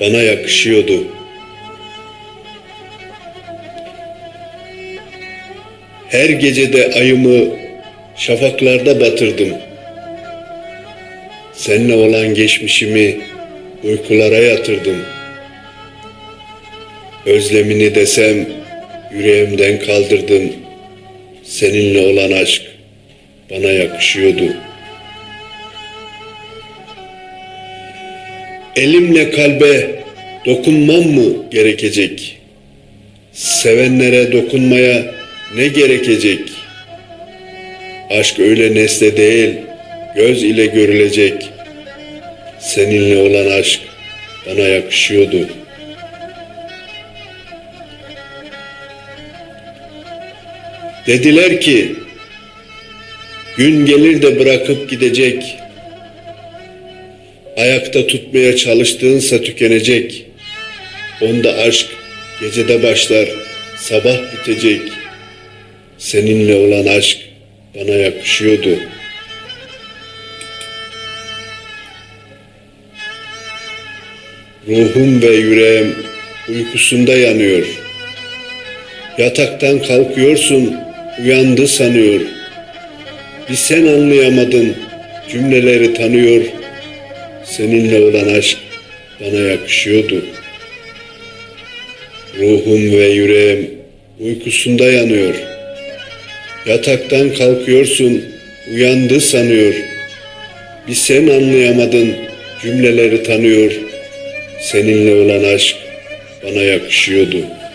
bana yakışıyordu. Her gecede ayımı şafaklarda batırdım. Seninle olan geçmişimi uykulara yatırdım. Özlemini desem yüreğimden kaldırdım. Seninle olan aşk bana yakışıyordu. Elimle kalbe dokunmam mı gerekecek? Sevenlere dokunmaya ne gerekecek? Aşk öyle nesne değil, göz ile görülecek. Seninle olan aşk bana yakışıyordu. Dediler ki, gün gelir de bırakıp gidecek. Ayakta tutmaya çalıştığınsa tükenecek. Onda aşk gecede başlar, sabah bitecek. Seninle olan aşk bana yakışıyordu. Ruhum ve yüreğim uykusunda yanıyor. Yataktan kalkıyorsun, uyandı sanıyor. Bir sen anlayamadın, cümleleri tanıyor. Seninle olan aşk bana yakışıyordu. Ruhum ve yüreğim uykusunda yanıyor. Yataktan kalkıyorsun, uyandı sanıyor. Bir sen anlayamadın, cümleleri tanıyor. Seninle olan aşk bana yakışıyordu.''